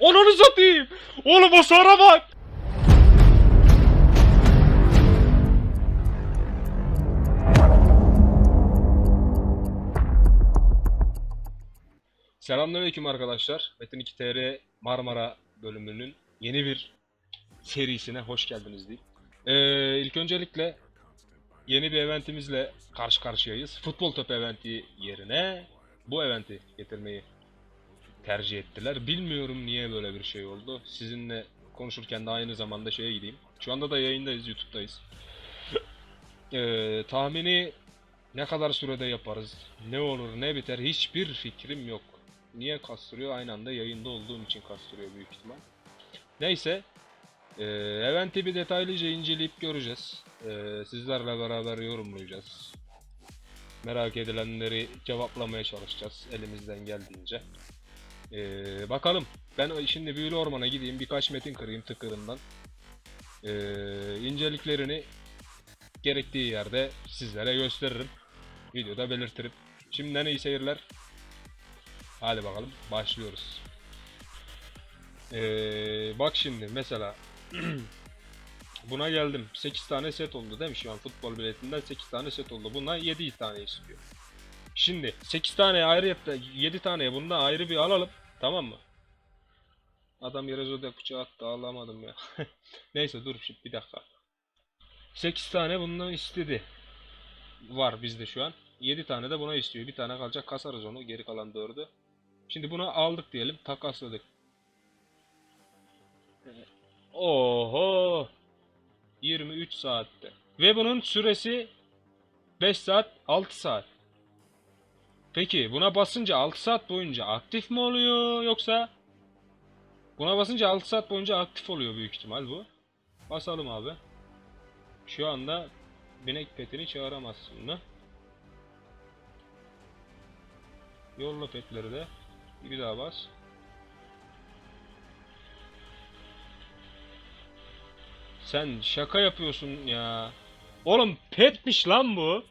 Ananı satayım. Oğlum o sonra bak. Selamünaleyküm arkadaşlar. Metin 2 TR Marmara bölümünün yeni bir serisine hoş geldiniz diyeyim. Ee, ilk öncelikle yeni bir eventimizle karşı karşıyayız. Futbol topu eventi yerine bu eventi getirmeyi tercih ettiler. Bilmiyorum niye böyle bir şey oldu. Sizinle konuşurken de aynı zamanda şeye gideyim. Şu anda da yayındayız, YouTube'dayız. Ee, tahmini ne kadar sürede yaparız, ne olur ne biter hiçbir fikrim yok. Niye kastırıyor? Aynı anda yayında olduğum için kastırıyor büyük ihtimal. Neyse. Ee, eventi bir detaylıca inceleyip göreceğiz. Ee, sizlerle beraber yorumlayacağız. Merak edilenleri cevaplamaya çalışacağız elimizden geldiğince. Ee, bakalım. Ben şimdi büyülü ormana gideyim birkaç metin kırayım tıkırından. Ee, inceliklerini gerektiği yerde sizlere gösteririm. Videoda belirtirim. Şimdiden iyi seyirler. Hadi bakalım başlıyoruz. Ee, bak şimdi mesela buna geldim. 8 tane set oldu değil mi şu an futbol biletinden 8 tane set oldu. Buna 7 tane istiyor. Şimdi 8 tane ayrı yap 7 taneye bundan ayrı bir alalım. Tamam mı? Adam yere zodya bıçağı attı alamadım ya. Neyse dur şimdi bir dakika. 8 tane bundan istedi. Var bizde şu an. 7 tane de buna istiyor. Bir tane kalacak kasarız onu. Geri kalan 4'ü. Şimdi bunu aldık diyelim. Takasladık. Oho. 23 saatte. Ve bunun süresi 5 saat 6 saat. Peki buna basınca 6 saat boyunca aktif mi oluyor yoksa Buna basınca 6 saat boyunca aktif oluyor büyük ihtimal bu. Basalım abi. Şu anda binek petini çağıramazsın mı? Yolla petleri de. Bir daha bas. Sen şaka yapıyorsun ya. Oğlum petmiş lan bu.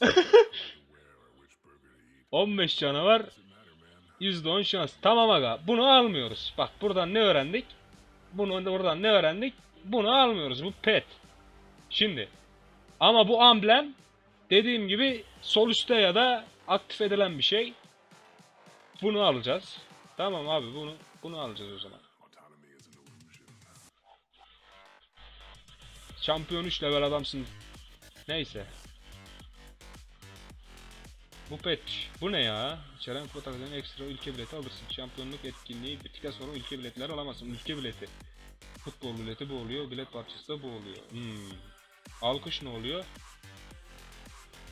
15 canavar %10 şans. Tamam aga. Bunu almıyoruz. Bak buradan ne öğrendik? Bunu buradan ne öğrendik? Bunu almıyoruz. Bu pet. Şimdi. Ama bu amblem dediğim gibi sol üstte ya da aktif edilen bir şey. Bunu alacağız. Tamam abi bunu bunu alacağız o zaman. Şampiyon 3 level adamsın. Neyse. Bu pet. Bu ne ya? İçeren fotoğraflarının ekstra ülke bileti alırsın. Şampiyonluk etkinliği bittikten sonra ülke biletleri alamazsın. Ülke bileti. Futbol bileti bu oluyor. Bilet parçası da bu oluyor. Hmm. Alkış ne oluyor?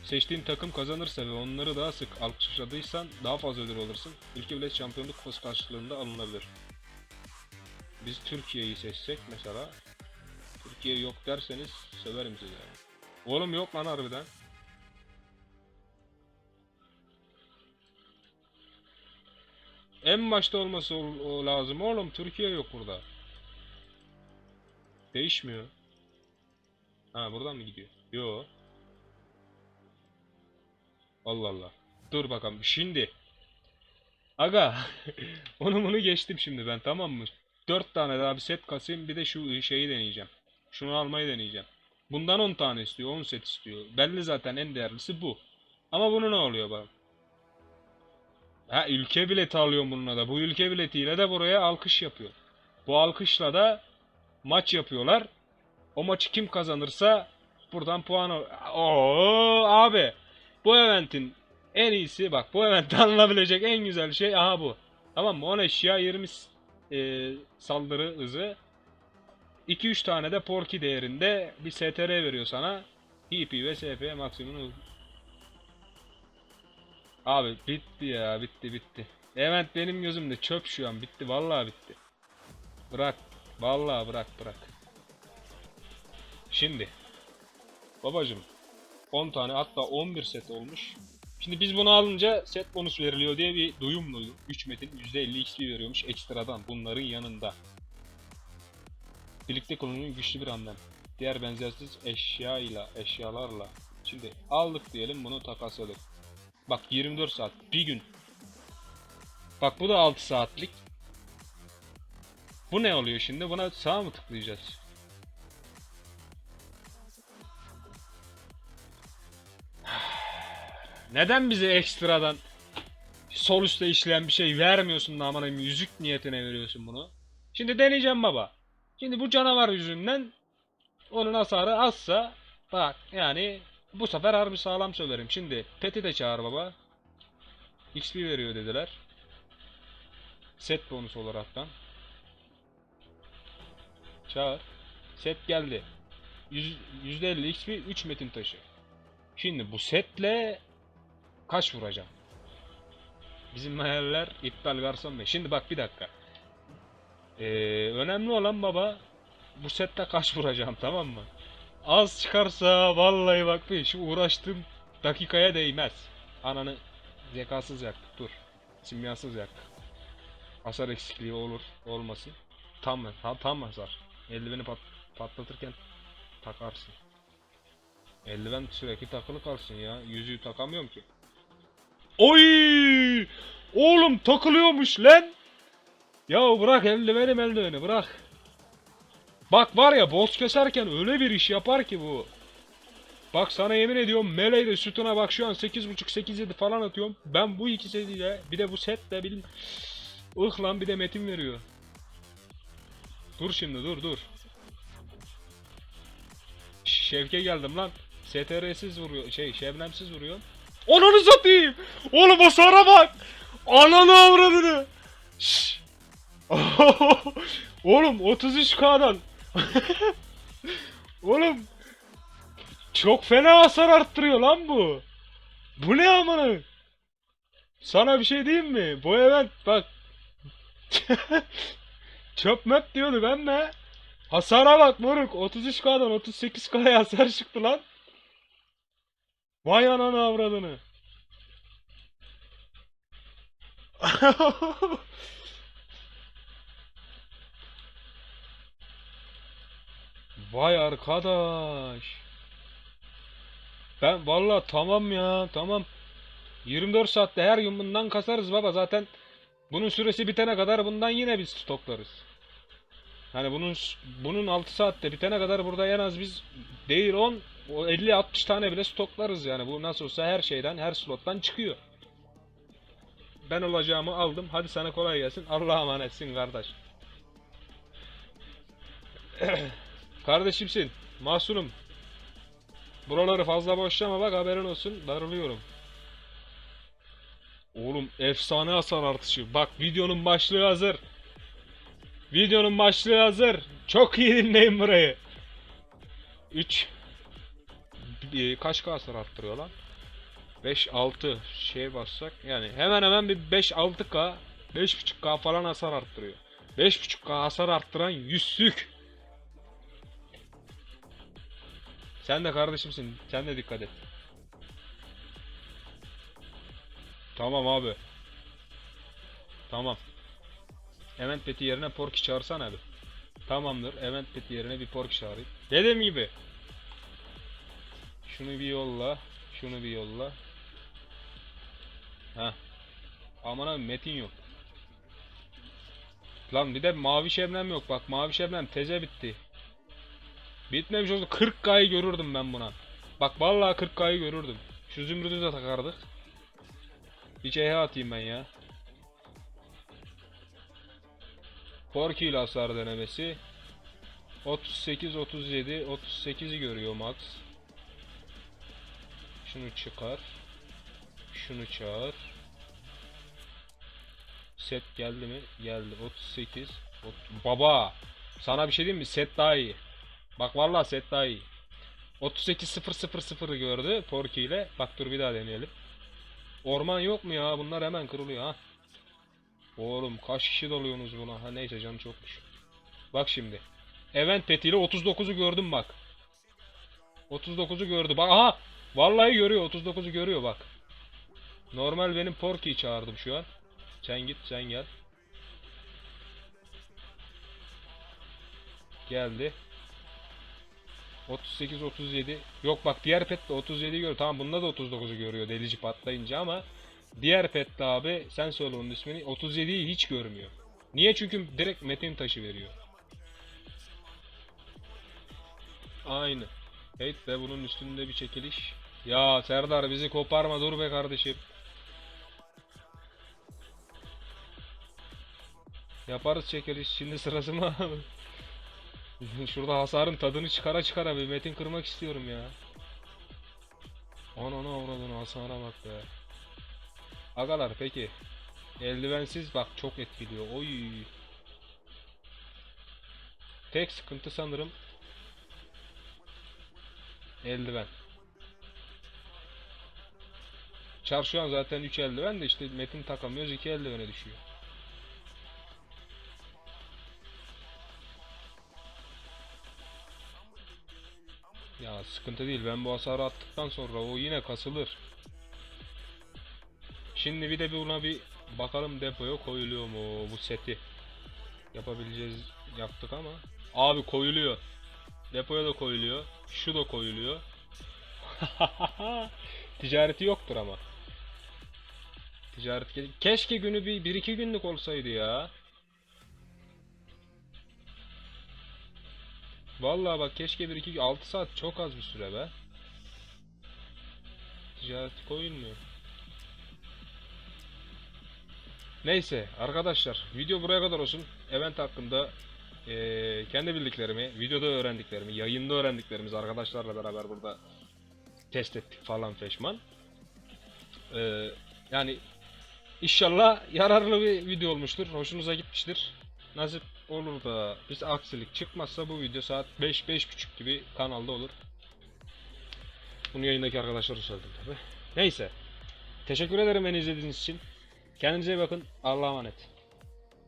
Seçtiğin takım kazanırsa ve onları daha sık alkışladıysan daha fazla ödül alırsın. Ülke bilet şampiyonluk kupası karşılığında alınabilir. Biz Türkiye'yi seçsek mesela. Türkiye yok derseniz söverim size. Oğlum yok lan harbiden. En başta olması lazım oğlum. Türkiye yok burada. Değişmiyor. Ha buradan mı gidiyor? Yo. Allah Allah. Dur bakalım. Şimdi. Aga. onu bunu geçtim şimdi ben tamam mı? 4 tane daha bir set kasayım bir de şu şeyi deneyeceğim. Şunu almayı deneyeceğim. Bundan 10 tane istiyor. 10 set istiyor. Belli zaten en değerlisi bu. Ama bunu ne oluyor bak. Ha ülke bileti alıyorum bununla da. Bu ülke biletiyle de buraya alkış yapıyor. Bu alkışla da maç yapıyorlar. O maçı kim kazanırsa buradan puan Oo abi. Bu eventin en iyisi bak bu eventte alınabilecek en güzel şey aha bu. Tamam mı? 10 eşya 20 s- e, saldırı hızı. 2-3 tane de Porky değerinde bir STR veriyor sana. HP ve SP maksimum. Abi bitti ya bitti bitti. Event benim gözümde çöp şu an bitti vallahi bitti. Bırak vallahi bırak bırak. Şimdi babacım 10 tane hatta 11 set olmuş. Şimdi biz bunu alınca set bonus veriliyor diye bir duyum duydum. 3 metin %50 XP veriyormuş ekstradan bunların yanında. Birlikte kullanılan güçlü bir hamlem. Diğer benzersiz eşya ile eşyalarla. Şimdi aldık diyelim bunu takasladık. Bak 24 saat bir gün. Bak bu da 6 saatlik. Bu ne oluyor şimdi? Buna sağ mı tıklayacağız? Neden bize ekstradan sol üstte işleyen bir şey vermiyorsun da aman yüzük niyetine veriyorsun bunu? Şimdi deneyeceğim baba. Şimdi bu canavar yüzünden onun hasarı azsa bak yani bu sefer harbi sağlam söylerim. Şimdi Pet'i de çağır baba. XP veriyor dediler. Set bonusu olaraktan. Çağır. Set geldi. Yüz- %50 XP 3 metin taşı. Şimdi bu setle kaç vuracağım? Bizim hayaller iptal garson bey. Şimdi bak bir dakika. Ee, önemli olan baba bu sette kaç vuracağım tamam mı? Az çıkarsa vallahi bak bir şu uğraştığım dakikaya değmez. Ananı zekasız yaktık dur. Simyasız yaktık. Hasar eksikliği olur olmasın. Tam tam, tam hasar. Eldiveni pat, patlatırken takarsın. Eldiven sürekli takılı kalsın ya. Yüzüğü takamıyorum ki. Oy! Oğlum takılıyormuş lan. Ya bırak eldiveni eldiveni bırak. Bak var ya boss keserken öyle bir iş yapar ki bu. Bak sana yemin ediyorum meleğde sütuna bak şu an 8.5 8.7 falan atıyorum. Ben bu ikisiyle bir de bu setle bilim ıh lan bir de metin veriyor. Dur şimdi dur dur. Şevke geldim lan. STR'siz vuruyor şey şebnemsiz vuruyor. Ananı satayım. Oğlum o sonra bak. Ananı avradını. Oğlum 33k'dan. Oğlum. Çok fena hasar arttırıyor lan bu. Bu ne amına? Sana bir şey diyeyim mi? Bu event bak. Çöp möp diyordu ben de. Hasara bak moruk. 33k'dan 38k'ya hasar çıktı lan. Vay ananı avradını. Vay arkadaş. Ben valla tamam ya tamam. 24 saatte her gün bundan kasarız baba zaten. Bunun süresi bitene kadar bundan yine biz stoklarız. Hani bunun bunun 6 saatte bitene kadar burada en az biz değil 10 o 50-60 tane bile stoklarız yani. Bu nasıl olsa her şeyden her slottan çıkıyor. Ben olacağımı aldım. Hadi sana kolay gelsin. Allah'a emanetsin kardeş. Kardeşimsin. Mahsunum. Buraları fazla boşlama bak haberin olsun. Darılıyorum. Oğlum efsane hasar artışı. Bak videonun başlığı hazır. Videonun başlığı hazır. Çok iyi dinleyin burayı. 3 kaç hasar arttırıyor lan? 5 6 şey bassak yani hemen hemen bir 5 6K 5.5K falan hasar arttırıyor. 5.5K hasar arttıran yüzsük. Sen de kardeşimsin. Sen de dikkat et. Tamam abi. Tamam. Event peti yerine Porky çağırsana abi. Tamamdır. Event peti yerine bir Porky çağırayım. Dediğim gibi. Şunu bir yolla. Şunu bir yolla. Ha. Aman abi metin yok. Lan bir de mavi şebnem yok. Bak mavi şebnem teze bitti. Bitmemiş olsa 40K'yı görürdüm ben buna. Bak vallahi 40K'yı görürdüm. Şu zümrüdü de takardık. Bir CH atayım ben ya. Porky ile hasar denemesi. 38 37 38'i görüyor max. Şunu çıkar. Şunu çağır. Set geldi mi? Geldi. 38. Ot- Baba. Sana bir şey diyeyim mi? Set daha iyi. Bak vallahi set daha iyi. 38.000'ı gördü Porky ile. Bak dur bir daha deneyelim. Orman yok mu ya? Bunlar hemen kırılıyor ha. Oğlum kaç kişi dalıyorsunuz buna? Ha neyse canı çokmuş. Bak şimdi. Event petiyle 39'u gördüm bak. 39'u gördü. Bak aha. Vallahi görüyor. 39'u görüyor bak. Normal benim Porky'yi çağırdım şu an. Sen git sen gel. Geldi. 38 37. Yok bak diğer pet de 37 görüyor. Tamam bunda da 39'u görüyor delici patlayınca ama diğer pet de abi sen söyle onun ismini 37'yi hiç görmüyor. Niye? Çünkü direkt metin taşı veriyor. Aynı. Evet be bunun üstünde bir çekiliş. Ya Serdar bizi koparma dur be kardeşim. Yaparız çekiliş. Şimdi sırası mı? Şurada hasarın tadını çıkara çıkara bir metin kırmak istiyorum ya. Ananı avradını hasara bak be. Agalar peki. Eldivensiz bak çok etkiliyor. Oy. Tek sıkıntı sanırım eldiven. Çar şu an zaten 3 eldiven de işte metin takamıyoruz 2 eldivene düşüyor. Sıkıntı değil ben bu hasarı attıktan sonra o yine kasılır. Şimdi bir de buna bir bakalım depoya koyuluyor mu bu seti. Yapabileceğiz yaptık ama. Abi koyuluyor. Depoya da koyuluyor. Şu da koyuluyor. Ticareti yoktur ama. Ticaret ke- keşke günü bir, bir iki günlük olsaydı ya. Vallahi bak keşke bir iki 6 saat çok az bir süre be. Ticaret koyulmuyor. Neyse arkadaşlar video buraya kadar olsun. Event hakkında eee, kendi bildiklerimi, videoda öğrendiklerimi, yayında öğrendiklerimizi arkadaşlarla beraber burada test ettik falan feşman. Eee, yani inşallah yararlı bir video olmuştur. Hoşunuza gitmiştir. Nasip olur da biz aksilik çıkmazsa bu video saat 5-5.30 gibi kanalda olur. Bunu yayındaki arkadaşlara söyledim tabi. Neyse. Teşekkür ederim beni izlediğiniz için. Kendinize iyi bakın. Allah'a emanet.